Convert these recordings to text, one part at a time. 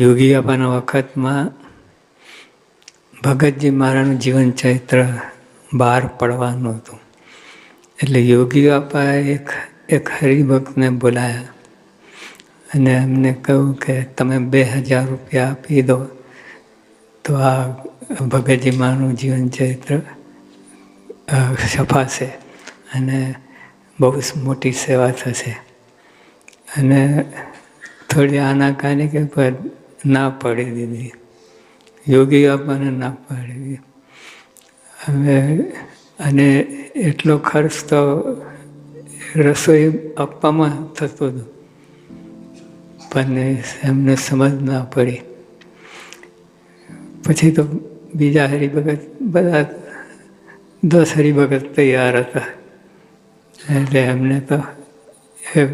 યોગી બાપાના વખતમાં ભગતજી મહારાજનું જીવન ચરિત્ર બહાર પડવાનું હતું. એટલે યોગી બાપાએ એક એક હરિભક્તને બોલાયા અને એમને કહ્યું કે તમે બે હજાર રૂપિયા આપી દો તો આ ભગતજી મહારાજનું જીવન ચરિત્ર છપાશે અને બહુ મોટી સેવા થશે. અને થોડી આનાકાની કે પર ના પાડી દીધી. યોગી બાપાને ના પાડી દીધી. હવે અને એટલો ખર્ચ તો રસોઈ આપવામાં થતો હતો. પણ એમને સમજ ના પડી. પછી તો બીજા હરિભગત બધા દસ હરિભગત તૈયાર હતા. એટલે એમને તો એ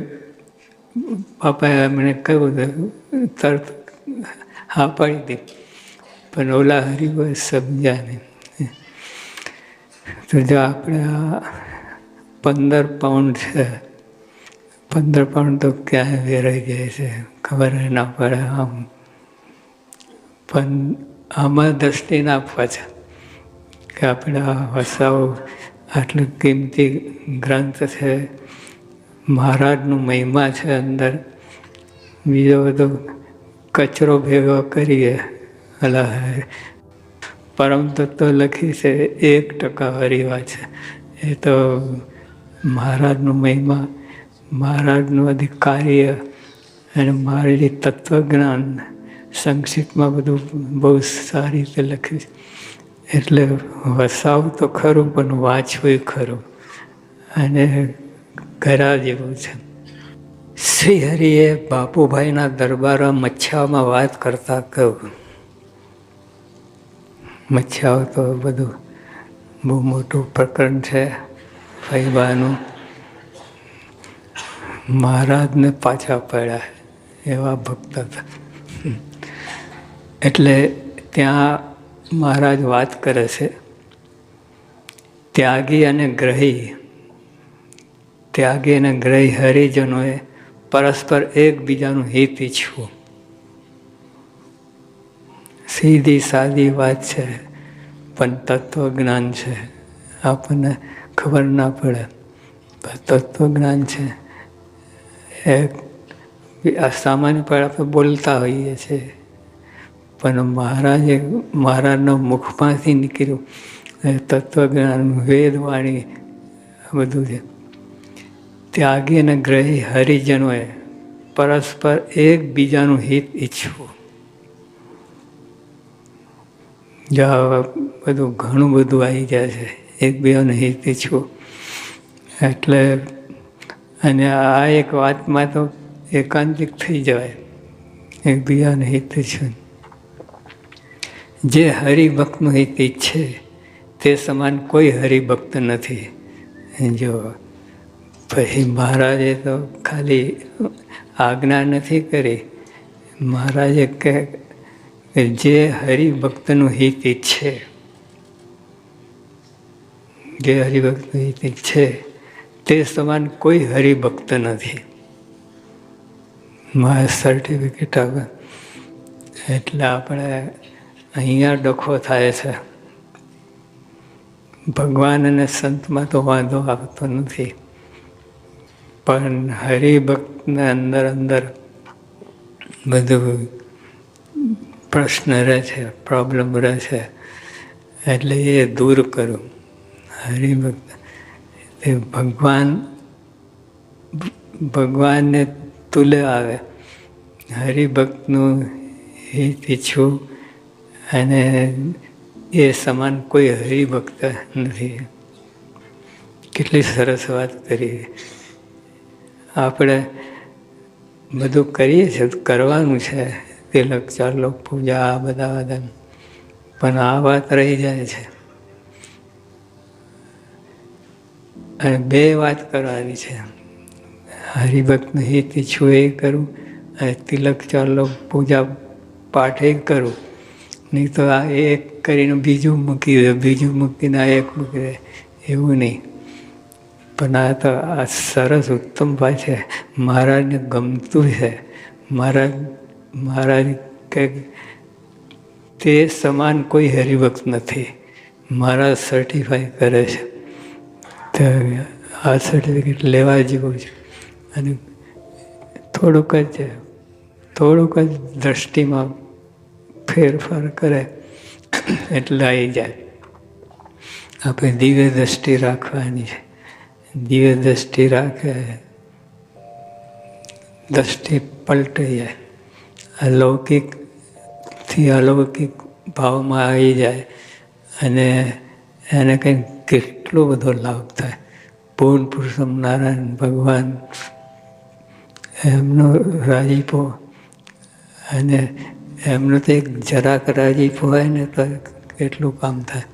પાપાએ એમણે કહ્યું તરત હા, પાડી દે. પણ ઓલા હરિભગત સમજ્યા નહીં તો જો આપણે પંદર પાઉન્ડ છે. પંદર પાઉન્ડ તો ક્યાંય વેરાઈ જાય છે, ખબર ના પડે આમ. પણ આમાં દ્રષ્ટિ નાખવા છે કે આપણા વસાવ આટલું કિંમતી ગ્રંથ છે. મહારાજનું મહિમા છે અંદર. બીજો બધો કચરો ભેગો કરીએ અલા પરમ તત્વ લખી છે, એક ટકા હરીવા છે. એ તો મહારાજનું મહિમા, મહારાજનું અધિકાર્ય અને મહારાજે તત્વજ્ઞાન સંક્ષિપ્તમાં બધું બહુ સારી રીતે લખ્યું છે. એટલે વસાવ તો ખરું, પણ વાંચવું ખરું. અને ઘરા જેવું છે. શ્રી હરિએ બાપુભાઈના દરબારમાં મચ્છામાં વાત કરતા કહ્યું, મચ્છાઓ તો બધું બહુ મોટું પ્રકરણ છે ફૈબાનું મહારાજને પાછા પડ્યા એવા ભક્ત હતા. એટલે ત્યાં મહારાજ વાત કરે છે, ત્યાગી અને ગ્રહી, ત્યાગી અને ગ્રહી હરિજનોએ પરસ્પર એકબીજાનું હિત ઈચ્છવું. સીધી સાદી વાત છે, પણ તત્વજ્ઞાન છે. આપણને ખબર ના પડે, પણ તત્વજ્ઞાન છે. એ સામાન્ય પણ આપણે બોલતા હોઈએ છીએ, પણ મહારાજે મહારાજના મુખમાંથી નીકળ્યું. એ તત્વજ્ઞાન વેદવાણી બધું છે. ત્યાગી અને ગ્રહી હરિજનોએ પરસ્પર એકબીજાનું હિત ઈચ્છવું. જો બધું ઘણું બધું આવી જાય છે, એકબીજાનું હિત ઈચ્છવું. એટલે અને આ એક વાતમાં તો એકાંતિક થઈ જવાય, એકબીજાનું હિત ઈચ્છવું. જે હરિભક્તનું હિત ઈચ્છે, તે સમાન કોઈ હરિભક્ત નથી. જો પછી મહારાજે તો ખાલી આજ્ઞા નથી કરી. મહારાજે કે જે હરિભક્તનું હિત ઈચ્છે, જે હરિભક્તનું હિત ઈચ્છે, તે સમાન કોઈ હરિભક્ત નથી. મારા સર્ટિફિકેટ આવે એટલે આપણે અહીંયા ડખો થાય છે. ભગવાન અને સંતમાં તો વાંધો આવતો નથી. પણ હરિભક્તના અંદર અંદર બધું પ્રશ્ન રહે છે પ્રોબ્લેમ રહે છે, એટલે એ દૂર કરું. હરિભક્ત, એ ભગવાન, ભગવાનને તુલે આવે. હરિભક્તનું હિત ઈચ્છું અને એ સમાન કોઈ હરિભક્ત નથી. કેટલી સરસ વાત કરી. આપણે બધું કરીએ છીએ, કરવાનું છે. તિલક, ચારલોક પૂજા, આ બધા બધા પણ આ વાત રહી જાય છે. અને બે વાત કરવાની છે. હરિભક્ત હિત ઈચ્છું એ કરું અને તિલક, ચારલોક પૂજા પાઠ એ કરું. નહીં તો આ એક કરીને બીજું મૂકી દે, બીજું મૂકીને આ એક મૂકી દે. એવું નહીં. પણ આ તો આ સરસ ઉત્તમ ભાઈ છે. મહારાજને ગમતું છે. મહારાજ મહારાજ કે તે સમાન કોઈ હરિભક્ત નથી. મારા સર્ટિફાઈ કરે છે. તો આ સર્ટિફિકેટ લેવા જેવું છે. અને થોડુંક જ થોડુંક જ દ્રષ્ટિમાં ફેરફાર કરે એટલે આવી જાય. આપણે દિવ્ય દ્રષ્ટિ રાખવાની છે. દિવ્ય દ્રષ્ટિ રાખે દ્રષ્ટિ પલટી જાય અલૌકિકથી અલૌકિક ભાવમાં આવી જાય અને એને કંઈક કેટલો બધો લાભ થાય પૂર્ણ પુરુષમ નારાયણ ભગવાન એમનો રાજીપો અને એમનો તો એક જરાક રાજીપો હોય ને તો કેટલું કામ થાય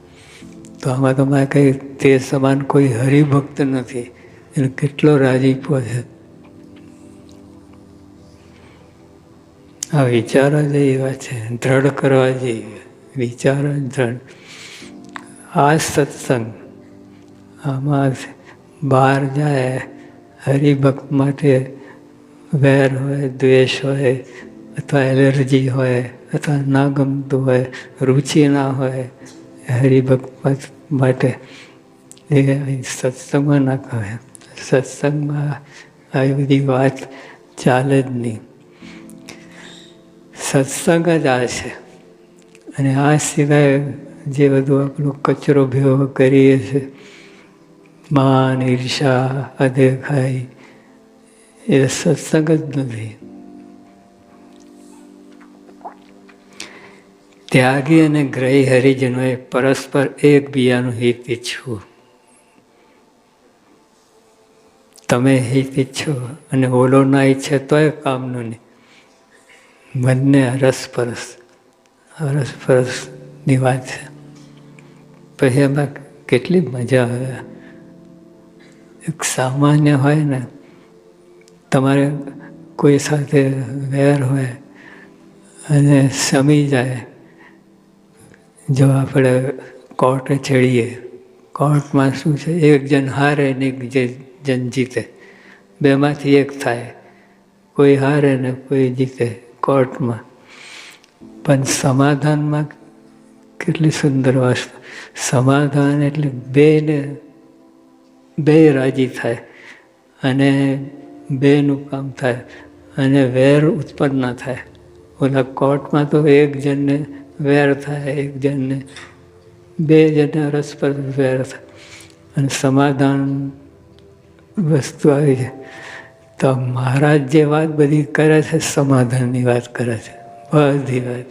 તો આમાં તો મારે કંઈ તે સમાન કોઈ હરિભક્ત નથી. એટલે કેટલો રાજીપો છે. આ વિચારો જ એવા છે. દ્રઢ કરવા જેવી. વિચારો દ્રઢ. આ સત્સંગ આમાં બહાર જાય, હરિભક્ત માટે વેર હોય, દ્વેષ હોય, અથવા એલર્જી હોય, અથવા ના ગમતું હોય, રુચિ ના હોય હરિભક્ત માટે એ સત્સંગમાં ના કહે. સત્સંગમાં આવી બધી વાત ચાલે જ નહીં. સત્સંગ જ આ છે. અને આ સિવાય જે બધું આપણો કચરો ભેગો કરીએ છીએ, માન ઈર્ષા અદેખાઈ એ સત્સંગ જ નથી. ત્યાગી અને ગ્રહી હરિજનોએ પરસ્પર એકબીજાનું હિત ઈચ્છવું. તમે હિત ઈચ્છો અને ઓલો ના ઈચ્છે તોય કામનું નહીં. બંને અરસપરસ અરસપરસની વાત છે. પછી એમાં કેટલી મજા આવે. એક સામાન્ય હોય ને, તમારે કોઈ સાથે વેર હોય અને સમી જાય જો આપણે કોર્ટે ચડીએ કોર્ટમાં શું છે, એક જણ હારે ને એક જણ જીતે. બેમાંથી એક થાય. કોઈ હારે ને કોઈ જીતે કોર્ટમાં પણ સમાધાનમાં કેટલી સુંદર વસ્તુ સમાધાન એટલે બેને, બે રાજી થાય અને બેનું કામ થાય અને વેર ઉત્પન્ન થાય. ઓલા કોર્ટમાં તો એક જણને વેર થાય એક જણને. બે જણને રસપર વેર થાય અને સમાધાન વસ્તુ આવી છે. તો મહારાજ જે વાત બધી કરે છે, સમાધાનની વાત કરે છે. બધી વાત.